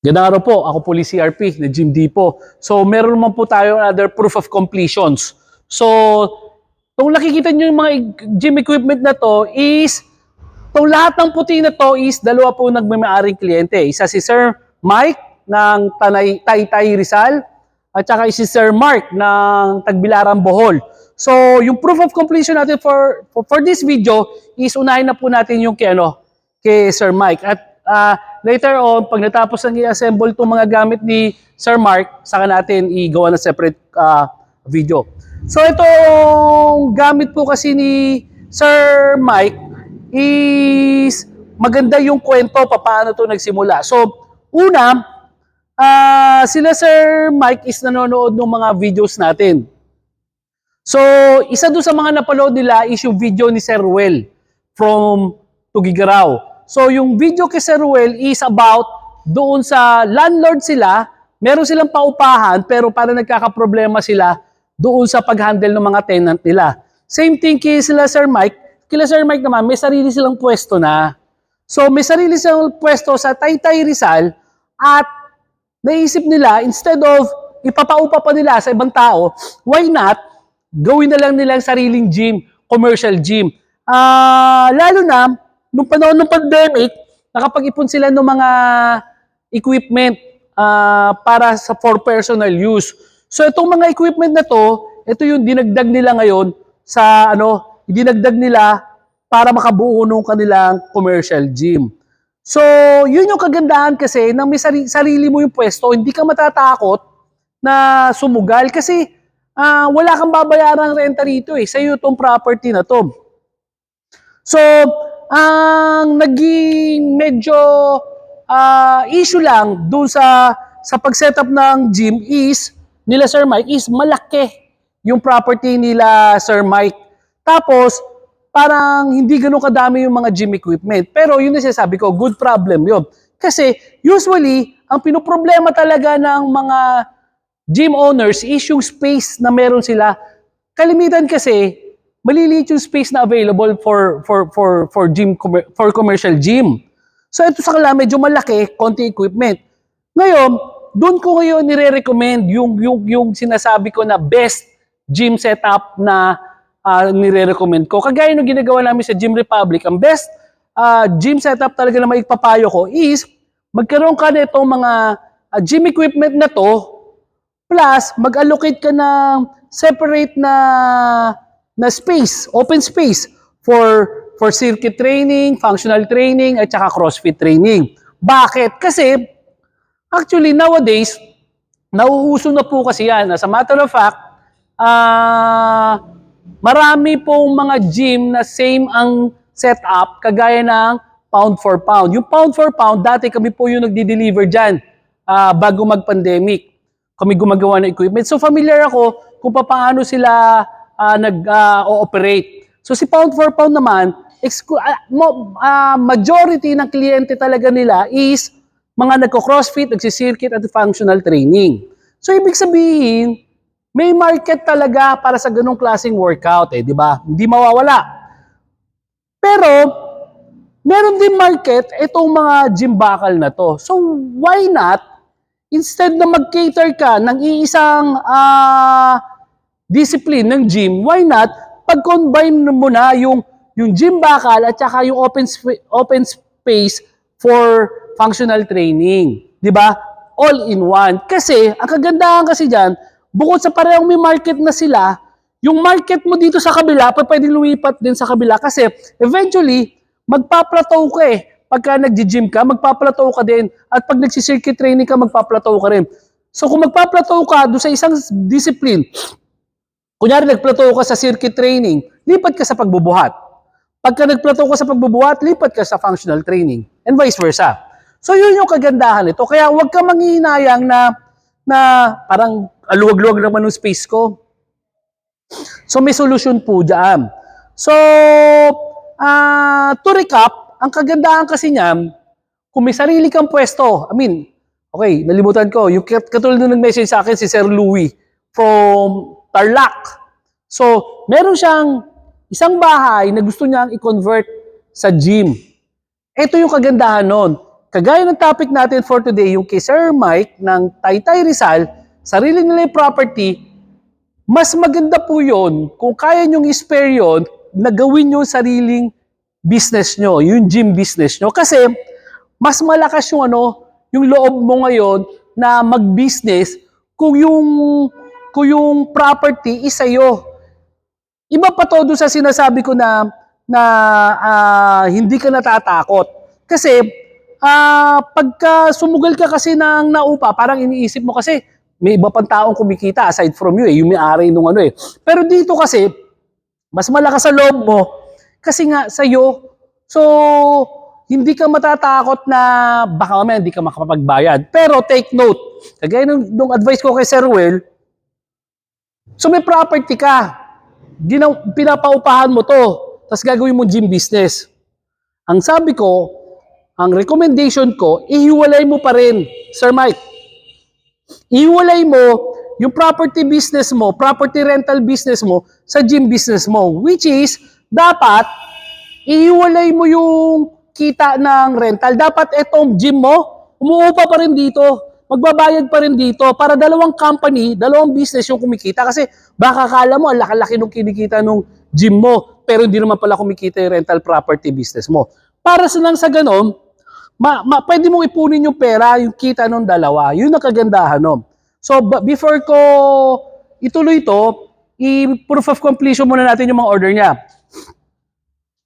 Gandang araw po, ako po si CRP na Jim Dipo. So meron naman po tayo another proof of completions. So kung nakikita nyo yung mga gym equipment na to is itong lahat ng puti na to is dalawa po nagmamayaaring kliyente. Isa si Sir Mike ng Tanay, Taytay Rizal at saka si Sir Mark ng Tagbilaran Bohol. So yung proof of completion natin for, for, for this video is unahin na po natin yung kay, ano, kay Sir Mike. At ah, later on, pag natapos ang i-assemble itong mga gamit ni Sir Mark, saka natin i-gawa na separate ah, video. So itong gamit po kasi ni Sir Mike is maganda yung kwento paano to nagsimula. So una, ah, sila Sir Mike is nanonood ng mga videos natin. So, isa doon sa mga napanood nila is yung video ni Sir Ruel from Tugigaraw. So, yung video kay Sir Ruel is about doon sa landlord sila, meron silang paupahan pero para nagkakaproblema sila doon sa pag-handle ng mga tenant nila. Same thing kay sila Sir Mike. Kila Sir Mike naman, may sarili silang pwesto na. So, may sarili silang pwesto sa Taytay Rizal at naisip nila, instead of ipapaupa pa nila sa ibang tao, why not gawin na lang nilang sariling gym, commercial gym. Ah, lalo na, nung panahon ng pandemic, nakapag-ipon sila ng mga equipment ah, para sa for personal use. So itong mga equipment na to, ito yung dinagdag nila ngayon sa ano, dinagdag nila para makabuo ng kanilang commercial gym. So, yun yung kagandahan kasi nang may sarili, sarili mo yung pwesto, hindi ka matatakot na sumugal kasi ah, wala kang babayarang renta rito eh. Sa'yo itong property na to. So, ang naging medyo ah, issue lang dun sa sa pag-setup ng gym is nila Sir Mike is malaki yung property nila Sir Mike. Tapos, parang hindi ganun kadami yung mga gym equipment. Pero yun na sinasabi ko, good problem yun. Kasi usually, ang pinoproblema talaga ng mga gym owners is yung space na meron sila. Kalimitan kasi, maliliit yung space na available for for for for gym for commercial gym. So ito sa kanila medyo malaki, konti equipment. Ngayon, doon ko ngayon nire-recommend yung yung yung sinasabi ko na best gym setup na ah, nire-recommend ko. Kagaya ng ginagawa namin sa Gym Republic, ang best ah, gym setup talaga na maipapayo ko is magkaroon ka na itong mga ah, gym equipment na to Plus, mag-allocate ka ng separate na na space, open space for for circuit training, functional training at saka CrossFit training. Bakit? Kasi actually nowadays nauuso na po kasi yan. As a matter of fact, ah marami pong mga gym na same ang setup kagaya ng pound for pound. Yung pound for pound, dati kami po yung nagdi-deliver dyan ah, bago mag-pandemic kami gumagawa ng equipment. So familiar ako kung paano sila ah, nag-ooperate. so si pound for pound naman, ah, ah, majority ng kliyente talaga nila is mga nagko-crossfit, nagsisircuit at functional training. So ibig sabihin, may market talaga para sa ganong klaseng workout eh, di ba? Hindi mawawala. Pero, meron din market itong mga gym bakal na to. So, why not instead na mag-cater ka ng iisang ah, discipline ng gym, why not pag-combine mo na yung yung gym bakal at saka yung open sp- open space for functional training, 'di ba? All in one. Kasi ang kagandahan kasi diyan, bukod sa parehong may market na sila, yung market mo dito sa kabila, pa pwedeng lumipat din sa kabila kasi eventually magpa-plateau ka eh pagka nag-gym ka, magpa-plateau ka din. At pag nagsi-circuit training ka, magpa-plateau ka rin. So kung magpa-plateau ka doon sa isang discipline, kunyari nag-plateau ka sa circuit training, lipat ka sa pagbubuhat. Pagka nag-plateau ka sa pagbubuhat, lipat ka sa functional training. And vice versa. So yun yung kagandahan nito. Kaya huwag ka manghihinayang na, na parang aluwag-luwag naman yung space ko. So may solusyon po dyan. So, ah to recap, ang kagandahan kasi niyan, kung may sarili kang pwesto, I mean, okay, nalimutan ko, yung kat- katulad nung nag-message sa akin si Sir Louis from Tarlac. So, meron siyang isang bahay na gusto niyang i-convert sa gym. Ito yung kagandahan nun. kagaya ng topic natin for today, yung kay Sir Mike ng Taytay Rizal, sarili nila yung property, mas maganda po yun kung kaya nyong spare yun na gawin sariling business nyo, yung gym business nyo. Kasi mas malakas yung ano, yung loob mo ngayon na mag-business kung yung kung yung property is sa'yo. Iba pa to doon sa sinasabi ko na na ah, hindi ka natatakot. Kasi ah, pagka sumugal ka kasi ng naupa, parang iniisip mo kasi may iba pang taong kumikita aside from you eh, yung may-ari nung ano eh. Pero dito kasi, mas malakas sa loob mo kasi nga sa'yo. So, hindi ka matatakot na baka mamaya hindi ka makapagbayad. Pero take note, kagaya nung, nung advice ko kay Sir Will, so may property ka, ginaw, pinapaupahan mo to, tapos gagawin mo gym business. Ang sabi ko, ang recommendation ko, ihiwalay mo pa rin, Sir Mike. Ihiwalay mo yung property business mo, property rental business mo sa gym business mo, which is dapat ihiwalay mo yung kita ng rental. Dapat etong gym mo, umuupa pa rin dito. Magbabayad pa rin dito para dalawang company, dalawang business yung kumikita. Kasi baka kala mo, ang laki-laki nung kinikita nung gym mo, pero hindi naman pala kumikita yung rental property business mo. Para sa nang sa ganon, ma, ma, pwede mong ipunin yung pera, yung kita ng dalawa. Yun ang kagandahan nun. So, before ko ituloy to, i-proof of completion muna natin yung mga order niya.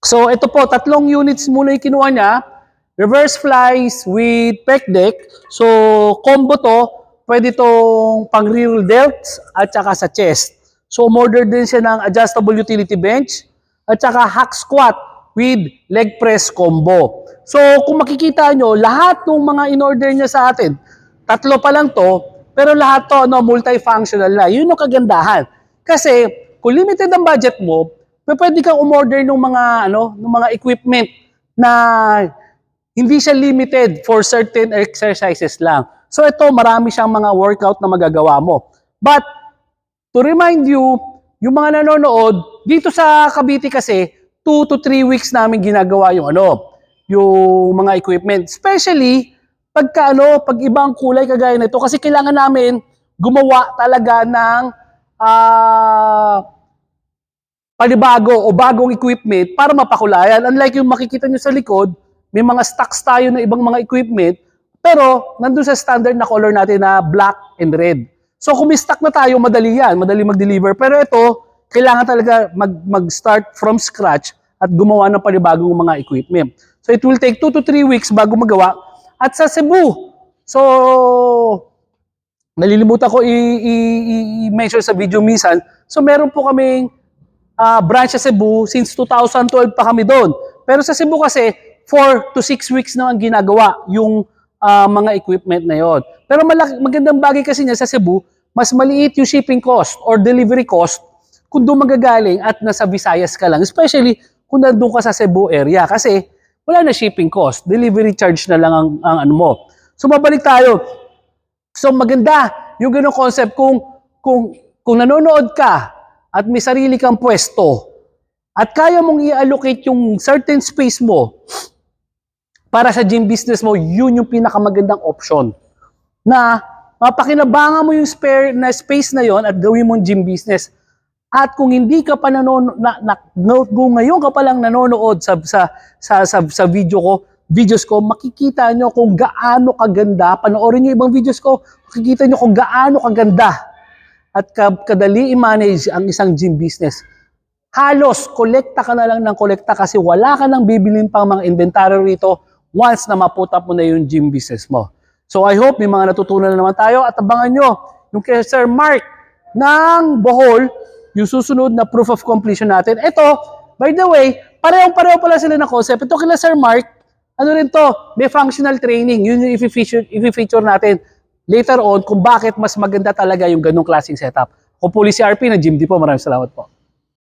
So, ito po, tatlong units muna yung kinuha niya. Reverse flies with pec deck. So, combo to, pwede tong pang rear delts at saka sa chest. So, umorder din siya ng adjustable utility bench at saka hack squat with leg press combo. So, kung makikita nyo, lahat ng mga in-order niya sa atin, tatlo pa lang to, pero lahat to no, multifunctional na. Yun ang kagandahan. Kasi, kung limited ang budget mo, pwede kang umorder ng mga ano, ng mga equipment na hindi siya limited for certain exercises lang. So ito, marami siyang mga workout na magagawa mo. But to remind you, yung mga nanonood, dito sa Cavite kasi, 2 to 3 weeks namin ginagawa yung ano, yung mga equipment. Especially, pagka ano, pag ibang kulay kagaya nito, kasi kailangan namin gumawa talaga ng ah panibago o bagong equipment para mapakulayan. Unlike yung makikita nyo sa likod, may mga stocks tayo na ibang mga equipment, pero nandun sa standard na color natin na black and red. So kung may stock na tayo, madali yan, madali mag-deliver. Pero ito, kailangan talaga mag, mag-start from scratch at gumawa ng panibagong mga equipment. So it will take 2 to 3 weeks bago magawa. At sa Cebu, so nalilimutan ko i- i- i- i-mention sa video minsan. So meron po kaming ah, branch sa Cebu since 2012 pa kami doon. Pero sa Cebu kasi 4 to 6 weeks na ang ginagawa yung ah, mga equipment na yon. Pero malaki, magandang bagay kasi niya sa Cebu, mas maliit yung shipping cost or delivery cost kung doon magagaling at nasa Visayas ka lang. Especially kung nandun ka sa Cebu area kasi wala na shipping cost. Delivery charge na lang ang, ang ano mo. So mabalik tayo. So maganda yung ganong concept kung kung kung nanonood ka at may sarili kang pwesto at kaya mong i-allocate yung certain space mo para sa gym business mo, yun yung pinakamagandang option. Na mapakinabangan mo yung spare na space na yon at gawin mong gym business. At kung hindi ka pa nanonood, na, na, no- kung ngayon ka pa lang nanonood sa, sa, sa, sa, sa video ko, videos ko, makikita nyo kung gaano kaganda. Panoorin nyo ibang videos ko, makikita nyo kung gaano kaganda at ka- kadali i-manage ang isang gym business. Halos, kolekta ka na lang ng kolekta kasi wala ka nang bibilin pang mga inventory rito once na maputa mo na yung gym business mo. So I hope may mga natutunan na naman tayo at abangan nyo yung kay Sir Mark ng Bohol, yung susunod na proof of completion natin. Ito, by the way, parehong-pareho pala sila ng concept. Ito kila Sir Mark, ano rin to, may functional training. Yun yung i-feature, i-feature natin later on kung bakit mas maganda talaga yung ganong klaseng setup. Ako po si RP ng Gym Depot. Maraming salamat po.